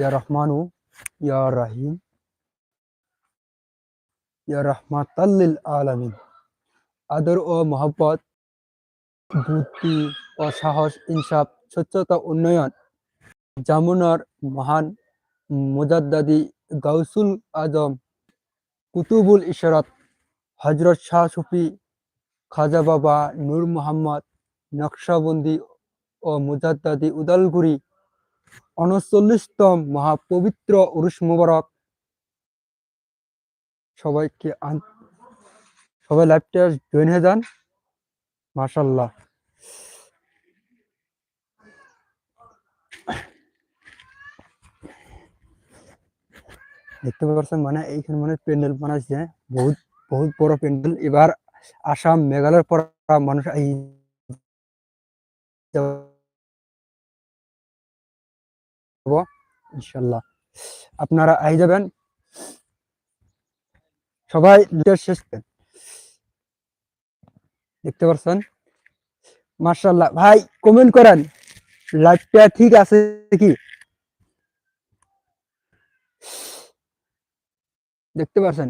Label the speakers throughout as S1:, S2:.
S1: ইয়া রহমানু ইয়া রাহিম ইয়া রহমাতাল্লিল আলামিন আদর ও মহব্বত, বুদ্ধি ও সাহস, ইনসাফ, স্বচ্ছতা, উন্নয়ন। জামুনার মহান মুজাদ্দাদি গাউসুল আজম, কুতুবুল ইশরাত হজরত শাহ সুফি, খাজা বাবা নূর মোহাম্মদ, নকশাবন্দি ও মুজাদ্দাদি উদালগুড়ি। উনচল্লিশতম মহাপবিত্র উরুস মুবারক। সবাইকে সবাই লাইভটা জয়েন হয়ে যান। মাশাল্লাহ দেখতে পাচ্ছেন মানে এইখানে মানে প্যান্ডেল বানাইছে। বহুত বহুত বড় প্যান্ডেল। এবার আসাম মেঘালয়ের পর মানুষ এই যাব ইনশাল্লাহ। আপনারা আই যাবেন। সবাই শেষ। দেখতে পাচ্ছেন মার্শাল্লাহ ভাই কমেন্ট করেন। লাইভটা ঠিক আছে কি দেখতে পাচ্ছেন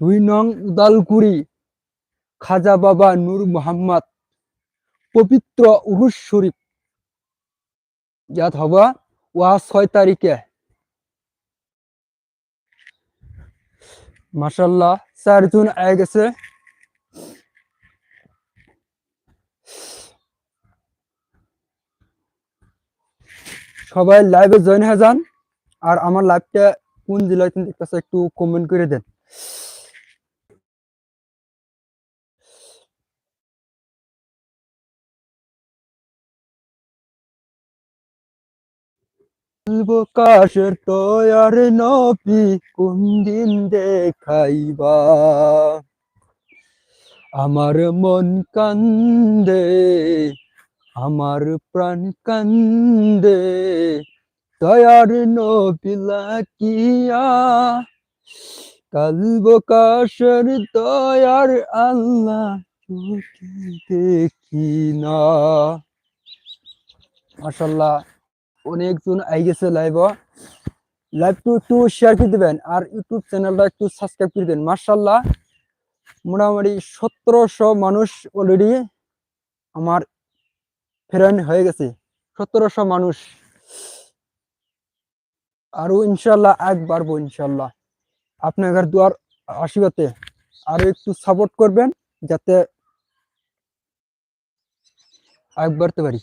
S1: দুই নং উদালগুড়ি, খাজা বাবা নূর মোহাম্মদ, পবিত্র উরুস শরীফ। ইয়াত হব। ওয়া ছয় তারিখে। মাসাল্লাহ চারজন আয় গেছে। সবাই লাইভে জয়েন হয়ে যান। আর আমার লাইভটা কোন জেলায় দেখতেছে একটু কমেন্ট করে দেন। প্রকাশের তয়ার নবী কোন দিন দেখাইবা? আমার মন কান্দে, আমার প্রাণ কান্দে, দয়ার নবিলা কিয়া কালব কাশের দয়ার আল্লাহ চোখে দেখি না। মাশাল্লাহ। অনেকজন আই গেছে লাইভ লাইভটা একটু শেয়ার করে দিবেন আর ইউটিউব চ্যানেলটা একটু সাবস্ক্রাইব করে দেন মার্শাল্লাহ মোটামুটি সতেরোশো মানুষ অলরেডি আমার ফ্রেন্ড হয়ে গেছে। সতেরোশো মানুষ। আরও ইনশাল্লাহ আগ বাড়বো ইনশাল্লাহ আপনার দুয়ার আশীর্বাদে আরও একটু সাপোর্ট করবেন যাতে আগ বাড়তে পারি।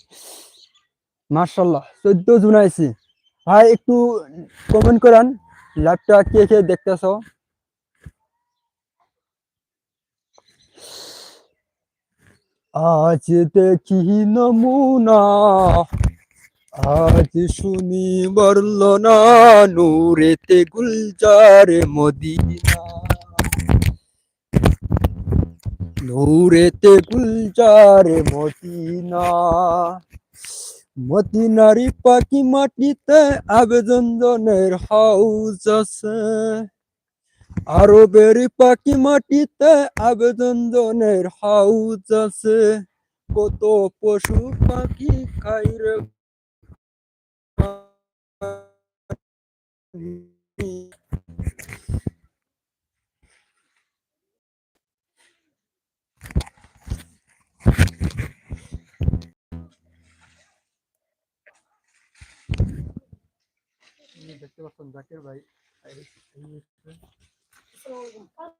S1: মার্শাল্লাহ চোদ্দ জন আইছি। ভাই, একটু কমেন্ট করেন লাইভটা কে কে দেখতেছ? আজ দেখি নমুনা, আজ শুনি বর্ণনা, নূরেতে গুলজার মদিনা। নূরেতে গুলজার মদিনা। মদিনারি পাখি মাটিতে আবেদন জনের হাউস আছে। আরবের পাখি মাটিতে আবেদন জনের হাউস আছে। কত পশু পাখি খাইরে দেখতে পাচ্ছেন জাকির ভাই।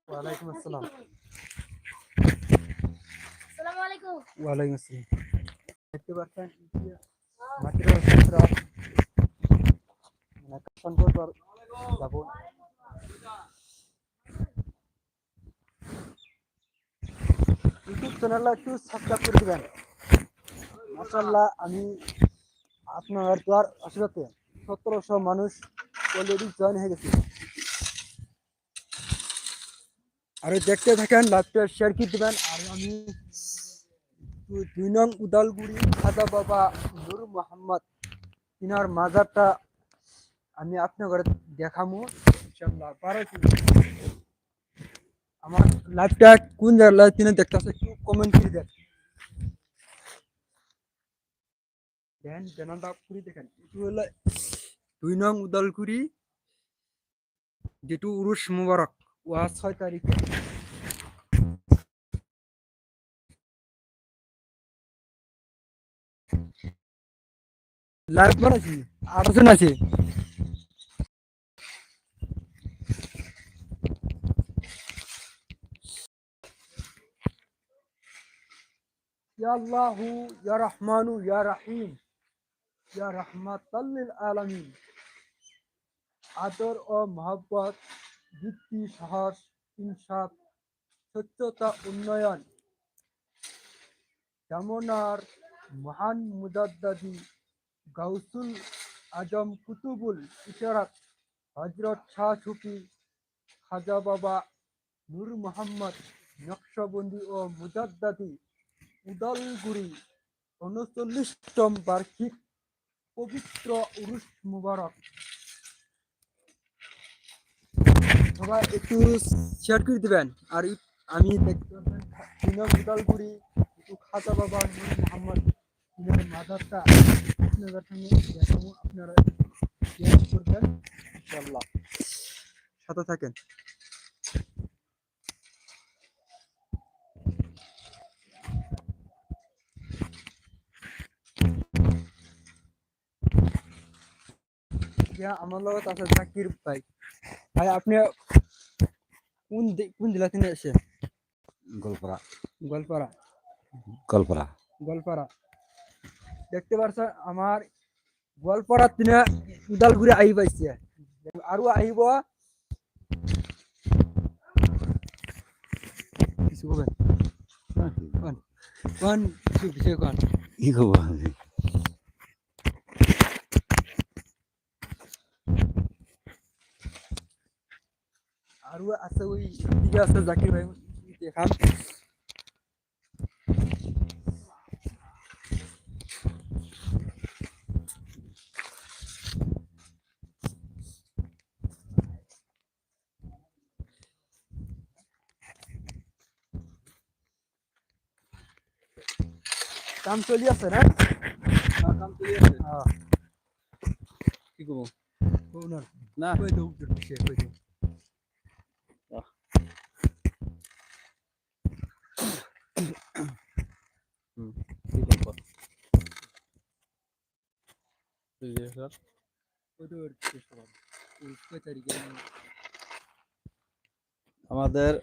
S1: ওয়ালাইকুম আসসালাম। ওয়ালাইকুম আসসালাম। দেখতে পাচ্ছেন? অবস্থা। মানে যাব। ইউটিউব চ্যানেলটা একটু সাবস্ক্রাইব করে দিবেন। মাশাআল্লাহ আমি আপনার দ্বার আশীর্বাদে সতেরোশো মানুষ অলরেডি জয়েন হয়ে গেছে। আর দেখতে থাকেন লাইভটা শেয়ার করে দিবেন। আর আমি দুই নং উদালগুড়ি খাজা বাবা নূর মোহাম্মদ ইনার মাজারটা আমি আপনার দেখামু, ইনশাআল্লাহ। পারে কি আমার লাইভটা কোন জায়গায় তিনি দেখতেছে একটু কমেন্ট করে দেন। দেন চ্যানেলটা পুরি দেখেন। দুই নং উদালগুড়ি, যেটু উরুস মুবারক ওয়া ছয় তারিখে। লাইভ বানাইছি আটজন আছে। আল্লাহু, ইয়া রহমানু, ইয়া রাহিম, ইয়া রাহমাতাল্লিল আলামিন। আদর ও মহব্বত যুক্তি সাহস ইনসাফ সত্যতা উন্নয়ন। যেমনার মহান মুদাদ্দাদি গাউসুল আজম কুতুবুল ইশারাত হজরত শাহ সুফি, খাজা বাবা নূর মোহাম্মদ নকশবন্দি ও মুজাদ্দাদি উদালগুড়ি উনচল্লিশতম বার্ষিক পবিত্র উরুস মুবারক। সবাই একটু শেয়ার করে দিবেন। আর আমি দেখতে পাচ্ছেন একটু খাজা বাবা মোহাম্মদ মাদারটা। আপনাদের সঙ্গে আপনারা শেয়ার করবেন ইনশাল্লাহ সাথে থাকেন। আমার লগত আছে জাকির ভাই। ভাই আপনি কোন কোন জেলা থেকে এসে
S2: গোলপাড়া।
S1: গোয়ালপাড়া
S2: গোলপাড়া।
S1: গোয়ালপাড়া দেখতে পারছেন আমার গোয়ালপাড়া তিনে উদালগুড়ি আহি পাইছে। আৰু আহিব।
S2: কি খবর
S1: আৰু আছে ওই দিকে আছে জাকির ভাই দেখান। কাম চলি আছে না?
S2: কাম চলি আছে।
S1: হ্যাঁ।
S2: কি
S1: ওনার
S2: না।
S1: কই দাও কই দাও
S2: কি খবর আমাদের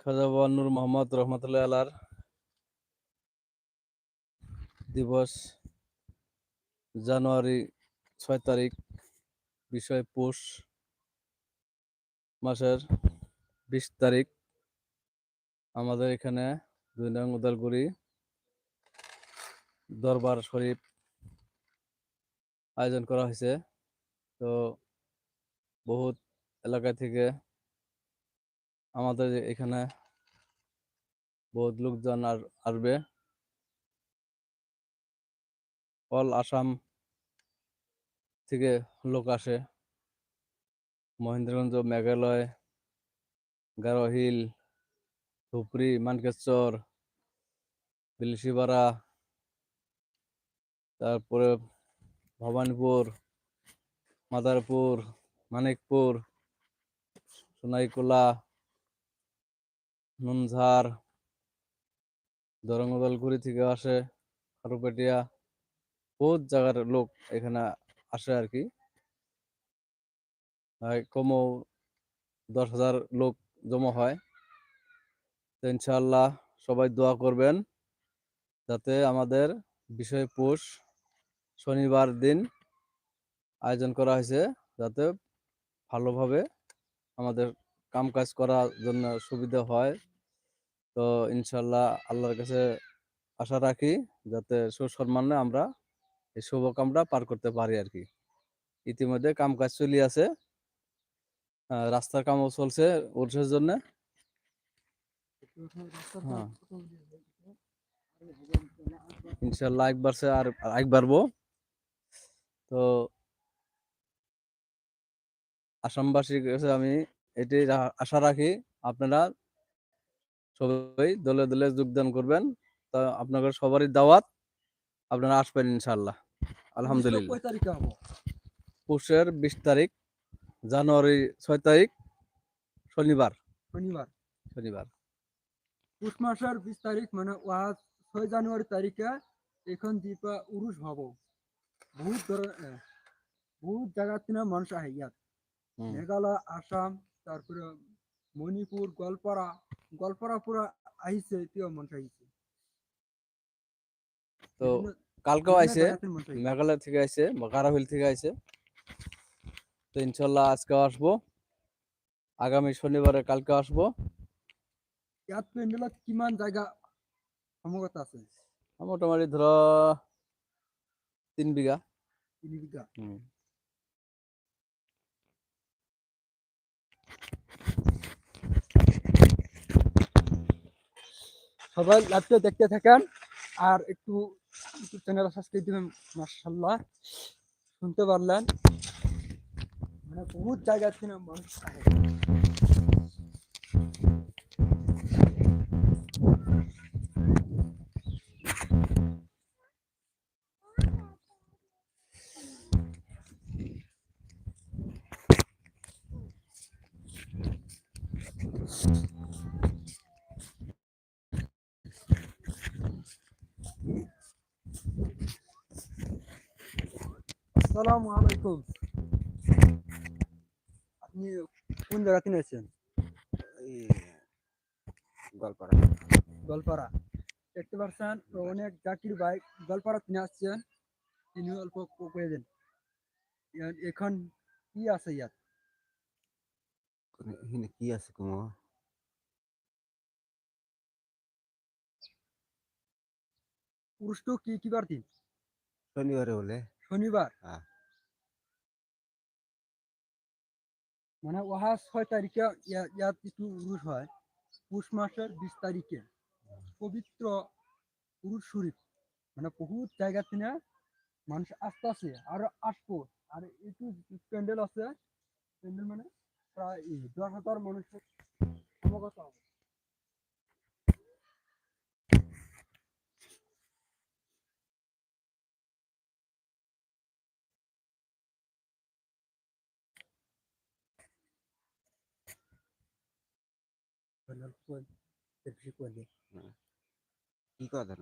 S2: খাজা বাবা নূর মোহাম্মদ রহমতুল্লাহ আলার দিবস জানুয়ারি ছয় তারিখ বিষয় পৌষ মাসের বিশ তারিখ। আমাদের এখানে দুই নং উদালগুড়ি দরবার শরীফ আয়োজন করা হয়েছে তো বহুত এলাকা থেকে আমাদের এখানে বহুত লোকজন আর আসবে। অল আসাম থেকে লোক আসে। মহেন্দ্রগঞ্জ, মেঘালয়, গারো হিল ধুপরি মানকেশ্বর বিলসিপাড়া তারপরে ভবানীপুর, মাদারপুর, মানিকপুর, সোনাইকোলা, নুনঝার, দরঙ্গদলগুড়ি থেকে আসে, খারুপেটিয়া। বহুত জায়গার লোক এখানে আসে আর কি। কমও দশ হাজার লোক জমা হয়। তো ইনশাআল্লাহ সবাই দোয়া করবেন যাতে আমাদের বিষয় পুষ শনিবার দিন আয়োজন করা হয়েছে যাতে ভালোভাবে আমাদের কাম কাজ করার জন্য সুবিধা হয়। তো ইনশাল্লাহ আল্লাহর কাছে আশা রাখি যাতে সুসম্মানে আমরা এই শুভ কামটা পার করতে পারি আর কি। ইতিমধ্যে কাম কাজ চলি আছে। রাস্তার কামও চলছে উৎসের জন্য। হ্যাঁ। ইনশাল্লাহ এক বাড়ছে আর আর এক বাড়বো তো আসামবাসীর কাছে আমি এটি আশা রাখি আপনারা সবাই দলে দলে যোগদান করবেন। তা আপনাদের সবারই দাওয়াত আপনারা আসবেন ইনশাল্লাহ আলহামদুলিল্লাহ। পুষের বিশ তারিখ জানুয়ারি ছয় তারিখ শনিবার।
S1: শনিবার।
S2: শনিবার।
S1: পুষ মাসের বিশ তারিখ মানে ছয় জানুয়ারি তারিখে এখন দীপা উরুষ হব। বহুত ধরনের বহুত জায়গা থেকে মানুষ আহে ইয়াত। মেঘালয় আসাম তারপরে মণিপুর গোয়ালপাড়া গোয়ালপাড়া পুরা আহিছে এতিয়াও মানুষ আহিছে।
S2: তো কালকেও আইছে। মেঘালয় থেকে আইছে গারাহিল থেকে আইছে তো ইনশাল্লাহ আজকেও আসব। আগামী শনিবারে কালকে আসব।
S1: ইয়াত পেন্ডেলত কিমান জায়গা সমগত আছে?
S2: মোটামুটি ধরো তিন বিঘা।
S1: তিনি বিঘা সবাই লাইভটা দেখতে থাকেন আর একটু ইউটিউব চ্যানেল সাবস্ক্রাইব দিবেন মাশাআল্লাহ। শুনতে পারলেন? মানে বহুত জায়গা থেকে মানুষ আসসালামু আলাইকুম। আপনি কোন জায়গা থেকে এসেছেন?
S3: গল্পরা
S1: গোয়ালপাড়া। দেখতে পাচ্ছেন অনেক জাকির ভাই গোয়ালপাড়া তিনি আসছেন। তিনি অল্প করে দেন এখন কি আছে ইয়াত?
S3: কি আছে কুমো?
S1: পুরুষটো কি কিবার দিন
S3: শনিবারে বলে।
S1: শনিবার।
S3: হ্যাঁ।
S1: মানে ওহা ছয় তারিখে ইয়াত কিছু উরুষ হয় পুষ মাসের বিশ তারিখে পবিত্র উরুষ শরীফ। মানে বহুত জায়গা থেকে মানুষ আসতে আছে আর আসব। আর একটু প্যান্ডেল আছে প্যান্ডেল মানে প্রায় দশ হাজার মানুষের সমাগত হবে প্যান্ডেল করে- বেশি করে দিয়ে।
S3: কি কথা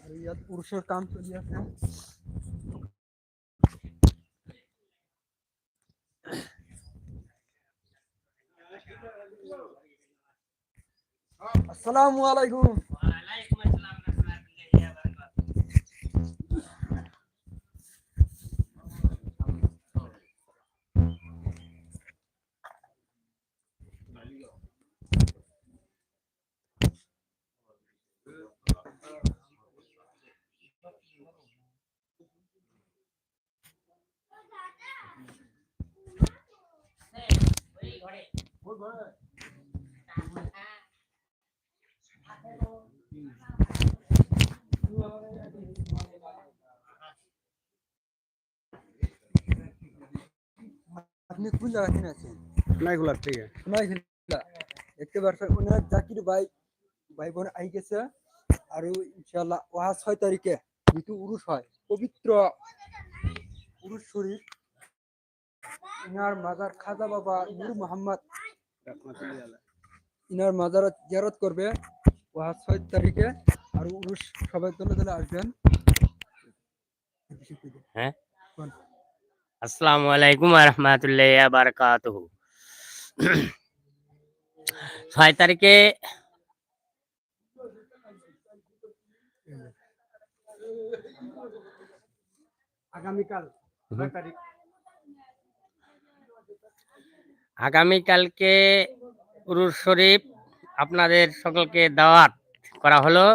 S1: আর ইয়াত পুরুষের কাম চলি আছে আসসালামু আলাইকুম আপনি কোন জায়গা থেকে আছেন?
S3: সোনাইগুলার থেকে।
S1: সোনাইখিলা দেখতে পাচ্ছেন অনেক জাকির ভাই ভাই বোন আই গেছে। আর ইনশাআল্লাহ ওহা ছয় তারিখে যেহেতু উরুষ হয়। পবিত্র উরুষ শরীফ। ইনার মাজার খাজা বাবা নূর মোহাম্মদ ইনার মাজারত জিয়ারত করবে ওহা ছয় তারিখে আর উরুষ সবাই দলে দলে আসবেন
S4: হ্যাঁ? আসসালামু আলাইকুম রহমতুল্লাহ ছয় তারিখে
S1: আগামীকাল
S4: হুম।
S1: তারিখ
S4: আগামীকালকে উরুস শরীফ আপনাদের সকলকে দাওয়াত করা হলো।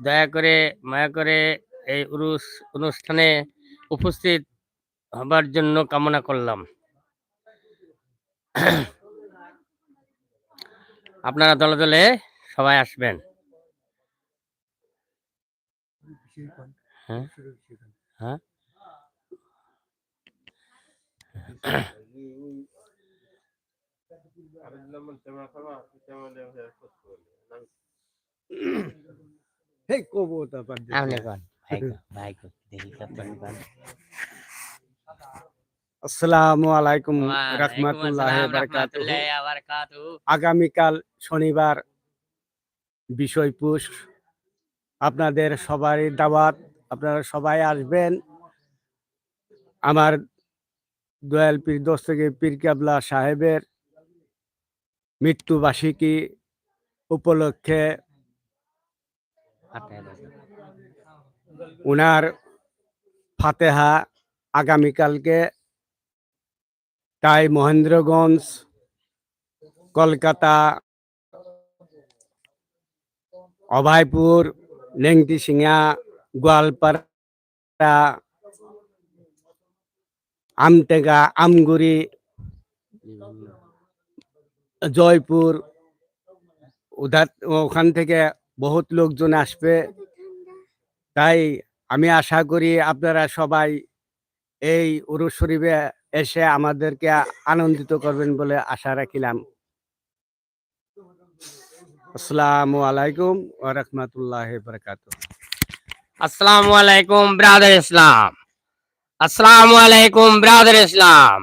S4: দয়া করে, মায়া করে এই উরুস অনুষ্ঠানে উপস্থিত হবার জন্য কামনা করলাম। আপনারা দলে দলে সবাই আসবেন। হ্যাঁ। হ্যাঁ?
S5: আসসালামু আলাইকুম রহমতুল্লাহ। আগামীকাল শনিবার বিষয়পুষ আপনাদের সবারই দাওয়াত আপনারা সবাই আসবেন। আমার দয়াল পীর দস্তগীর পীর কাবলা সাহেবের মৃত্যুবার্ষিকী উপলক্ষে। উনার ফাতেহা আগামীকালকে তাই মহেন্দ্রগঞ্জ কলকাতা অভয়পুর নেংটি সিংহা গোয়ালপাড়া আমটেগা আমগুড়ি জয়পুর ওখান থেকে বহুত লোকজন আসবে। তাই আমি আশা করি আপনারা সবাই এই উরুস শরীফে এসে আমাদেরকে আনন্দিত করবেন বলে আশা রাখিলাম। আসসালামু আলাইকুম ওয়া রাহমাতুল্লাহি ওয়া
S4: আসসালামু আলাইকুম, ব্রাদার ইসলাম। আসসালামু আলাইকুম, ব্রাদার ইসলাম।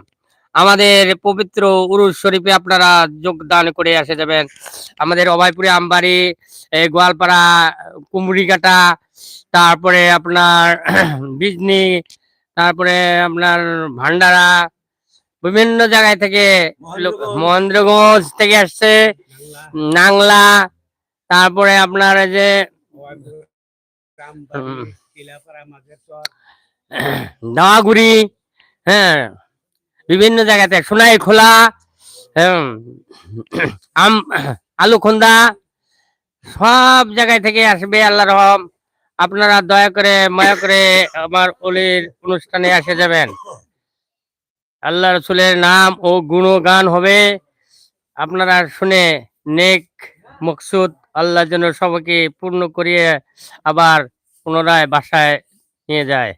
S4: আমাদের পবিত্র উরুস শরীফে আপনারা যোগদান করে আসে যাবেন আমাদের অভয়পুরে আমবাড়ি গোয়ালপাড়া কুমড়িকাটা তারপরে আপনার বিজনি তারপরে আপনার ভান্ডারা বিভিন্ন জায়গায় থেকে মহেন্দ্রগঞ্জ থেকে আসছে নাংলা তারপরে আপনার এই যে। দাওয়াগুড়ি হ্যাঁ বিভিন্ন জায়গাতে, সোনাই খোলা আম আলুখন্দা সব জায়গায় থেকে আসবে আল্লাহ রহম। আপনারা দয়া করে, মায়া করে আমার অলির অনুষ্ঠানে এসে যাবেন। আল্লাহ রসুলের নাম ও গুণগান হবে। আপনারা শুনে নেক মকসুদ আল্লাহ যেন সবাইকে পূর্ণ করিয়ে আবার পুনরায় বাসায় নিয়ে যায়।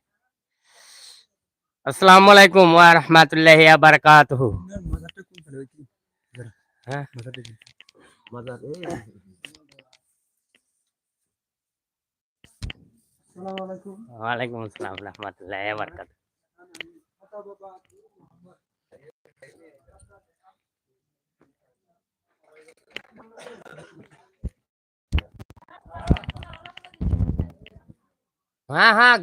S4: আসসালামু আলাইকুম ওয়া রাহমাতুল্লাহি ওয়া বারাকাতুহু হ্যাঁ ওয়া আলাইকুম আসসালাম ওয়া রাহমাতুল্লাহি ওয়া বারাকাতুহু हाँ हाँ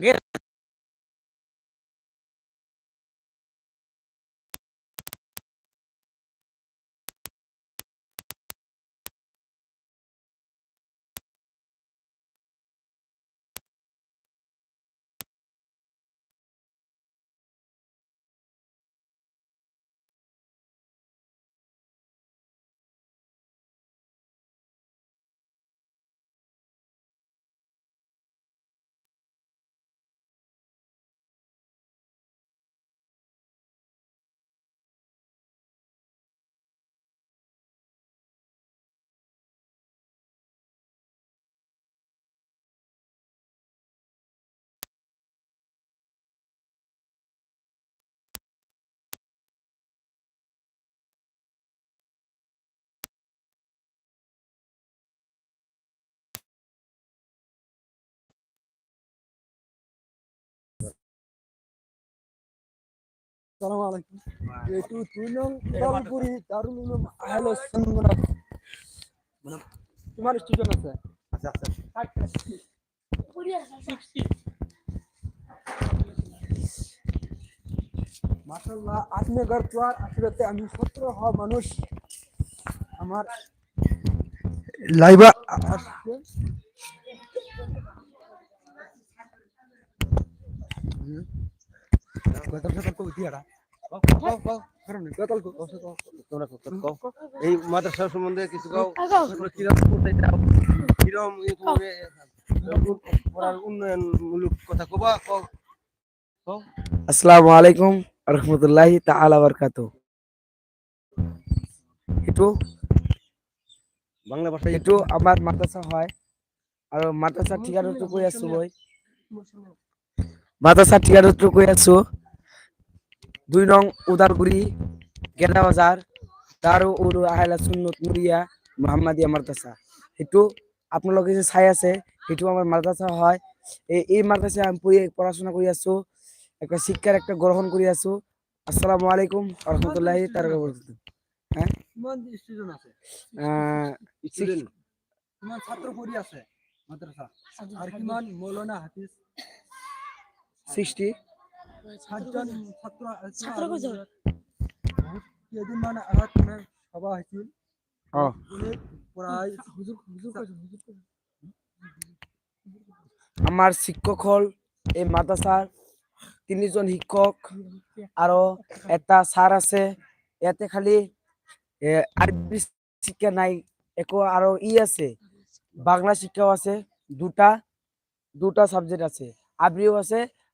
S1: সালাম আলাইকুম। এটু তুই নং দলপুরি দারুল উলুম আহলে সুন্নাত। মানে তোমার স্টুডেন্ট আছে?
S5: আচ্ছা আচ্ছা।
S1: মাশাআল্লাহ আপনি ঘর তোয়ার আসলে আমি সত্র হওয়া মানুষ। আমার লাইভা আসছে।
S5: এই মাদ্রাসা সম্বন্ধে কিছু কও তোমরা কীরকম করতে চাও কীরকম ই করে পড়ার উন্নয়নমূলক কথা কবা
S6: আসসালামু আলাইকুম রহমতুল্লাহি তাআলা বারকাতু। একটু
S5: বাংলা ভাষায়
S6: একটু আমার মাদ্রাসা হয় আর মাদ্রাসা ঠিকানা তো কই আছো বই। মাদ্রাসা ঠিকানা তো কই আছো। দুই নং উদারগুড়ি গেন্দা বাজার দারু উরু আহলা সুন্নত নুরিয়া মোহাম্মদিয়া মাদ্রাসা। সেইটো আপোনালোকে যে চাই আছে সেইটো আমার মাদ্রাসা হয়। এই এই মাদ্রাসায় আমি পড়ি পড়াশোনা করে আছো একটা শিক্ষার একটা গ্রহণ করে আছো। আসসালামু আলাইকুম রহমতুল্লাহি তার
S1: ষ্টুডেন্ট আছে ছাত্র মাদ্রাসা। আৰু কিমান মৌলানা হাফিজ।
S6: সিক্সটি
S1: সাতজন মানে সভা হুজুৰ
S6: শিক্ষক হল এই মাদ্রাসার তিনিজন শিক্ষক আৰু এটা ছাৰ আছে। ইয়াতে খালি আরবি শিক্ষা নাই একো আৰু ই আছে বাংলা শিক্ষাও আছে দুটা দুটা সাবজেক্ট আছে। আরবিও আছে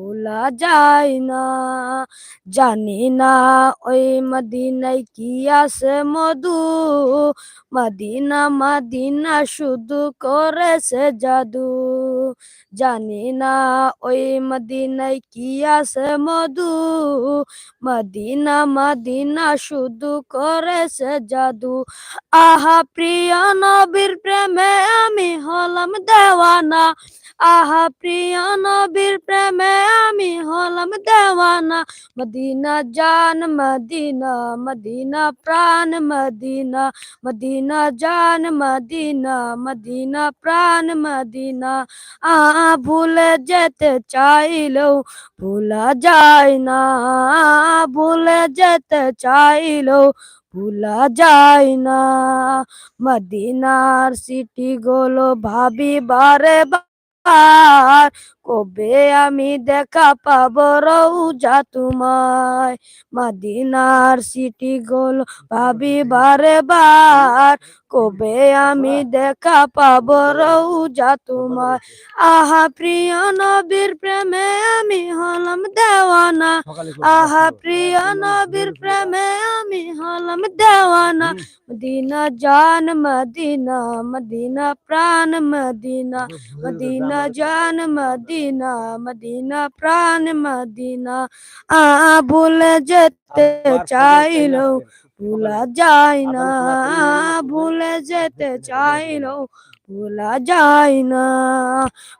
S7: ভোলা যায় না। জানি না, ওই মদিনায় কি আছে মধু? মদিনা মদিনা শুধু করেছে জাদু। জানি না ওই মদিনায় কি আছে মধু মদিনা মদিনা শুধু করেছে জাদু আহা প্রিয় নবীর প্রেমে আমি হলাম দেওয়ানা আহা প্রিয় নবীর প্রেমে আমি হলাম দেওয়ানা মদিনা জান মদিনা মদিনা প্রাণ মদিনা মদিনা জান মদিনা মদিনা প্রাণ মদিনা আ ভুলে যেতে চাইলেও ভুলা যায় না। ভুলে যেতে চাইলেও ভুলা যায় না। মদিনার সিটি গুলো ভাবি বারে বার কবে আমি দেখা পাবো রৌজা তোমায়? মদিনার সিটি গুলো ভাবি বারে। বার কবে আমি দেখা পাবো রৌজা তোমায়? আহা প্রিয় নবীর প্রেমে আমি হলাম দেওয়ানা। আহা প্রিয় নবীর প্রেমে আমি হলাম দেওয়ানা। মদিনা জান, মদিনা মদিনা প্রাণ, মদিনা মদিনা জান, মদিনা মদিনা মদিনা প্রাণ মদিনা। আ ভুলে যেতে চাইলো ভুলা যায় না। ভুলে যেতে চাইলো ভুলা যায় না।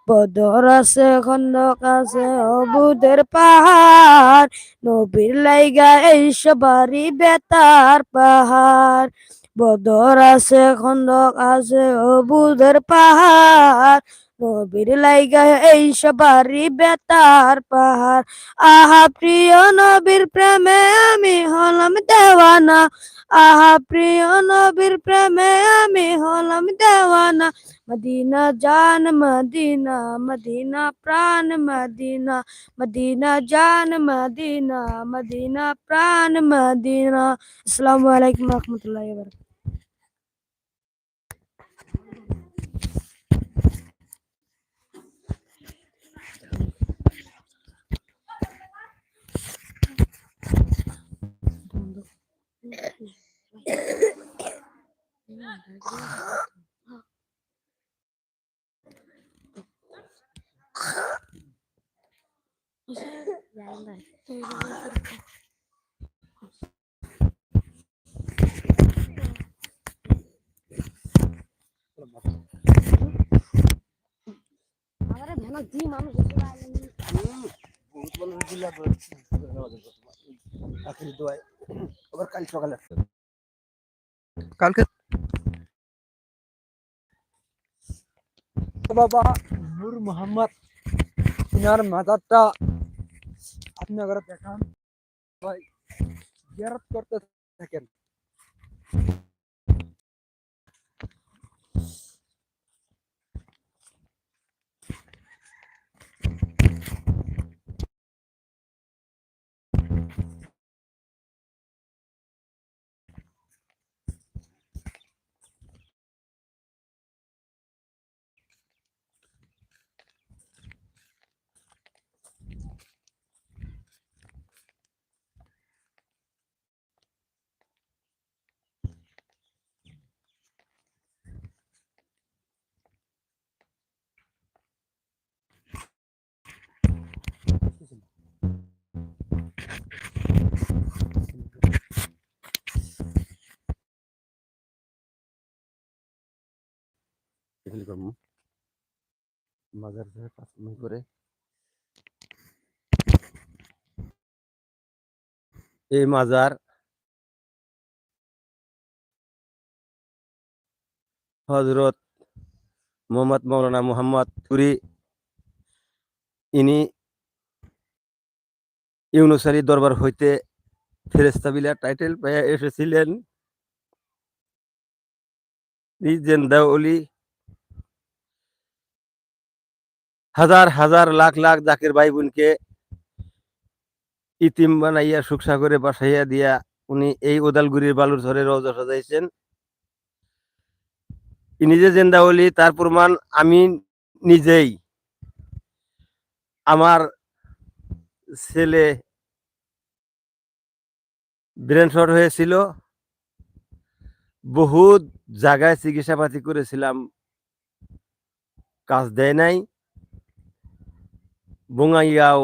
S7: বদর আছে খন্দক আছে অবুদের পাহাড়। নবীর লাইগা এই সবারই বেতার পাহাড়। বদর আছে খন্দক আছে অবুদের পাহাড়। নবীর লাইগা এই সবারই বেতার পাহাড়। আহা প্রিয় নবীর প্রেমে আমি হলাম দেওয়ানা। আহা প্রিয় নবীর প্রেমে আমি হলাম দেওয়ানা। মদিনা জান, মদিনা মদিনা প্রাণ, মদিনা মদিনা জান, মদিনা মদিনা প্রাণ, মদিনা। আসসালামু আলাইকুম রহমতুল্লাহ
S3: বহুত মানুষ জিল্লা আখিরি
S1: দেখান ভাই জিয়ারত করতে থাকেন Thank you.
S3: এগুলি করব। মাজার ধরে পাঁচ মিনিট করে এই মাজার। হজরত মোহাম্মদ মৌলানা মোহাম্মদ তুরি ইনি ইউনুসারি দরবার হইতে ফেরেস্তাবিলা টাইটেল পেয়ে এসেছিলেন। জেন্দাউলি হাজার হাজার, লাখ লাখ জাকের ভাই বোনকে ইতিম বানাইয়া সুখ সাগরে বাসাইয়া দিয়া উনি এই ওদালগুড়ির বালুর ঝরে রওজা সাজাইছেন। ইনি যে জেন্দাউলি তার প্রমাণ আমি নিজেই। আমার ছেলে ব্রেন শট হয়েছিল। বহুত জায়গায় চিকিৎসাপাতি করেছিলাম। কাজ দেয় নাই। বঙ্গাইয়াও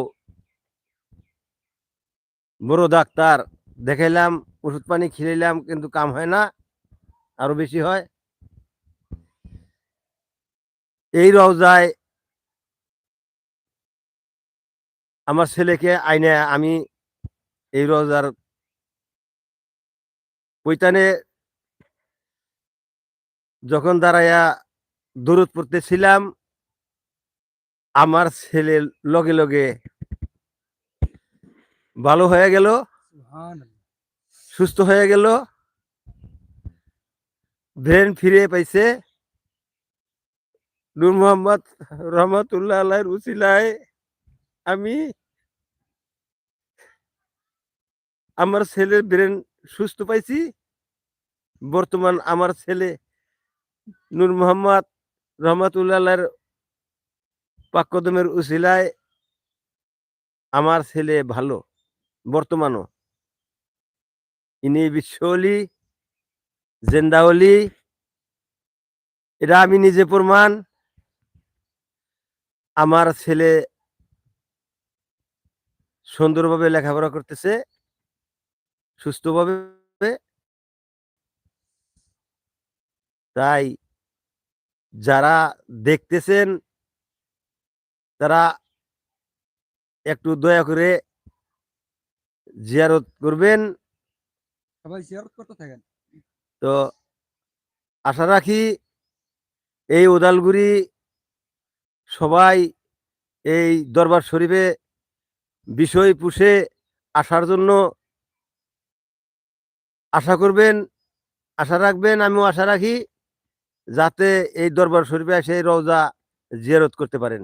S3: বড় ডাক্তার, দেখাইলাম, ওষুধ পানি খেলাইলাম, কিন্তু কাম হয় না, আরও বেশি হয়। এই রওজায় আমার ছেলেকে আইনে আমি এই রোজার পৈতানে যখন দাঁড়াইয়া দূরত পড়তেছিলাম আমার ছেলে লগে লগে ভালো হয়ে গেল সুস্থ হয়ে গেল ব্রেন ফিরে পাইছে। নূর মোহাম্মদ রহমতুল্লাহ আল্লাহর উসিলায় আমি আমার ছেলের ব্রেন সুস্থ পাইছি। বর্তমান আমার ছেলে নূর মোহাম্মদ রহমতুল্লাহ পাকদমের উসিলায় আমার ছেলে ভালো, বর্তমানও। ইনি বিশ্বলি জেন্দাওলি এটা আমি নিজে প্রমাণ। আমার ছেলে সুন্দরভাবে লেখাপড়া করতেছে, সুস্থভাবে। তাই যারা দেখতেছেন তারা একটু দয়া করে জিয়ারত করবেন।
S1: সবাই জিয়ারত করতে থাকেন।
S3: তো আশা রাখি এই উদালগুড়ি সবাই এই দরবার শরীফে বিষয় পুষে আসার জন্য আশা করবেন আশা রাখবেন আমিও আশা রাখি যাতে এই দরবার শরীফে এসে রওজা জিয়ারত করতে পারেন।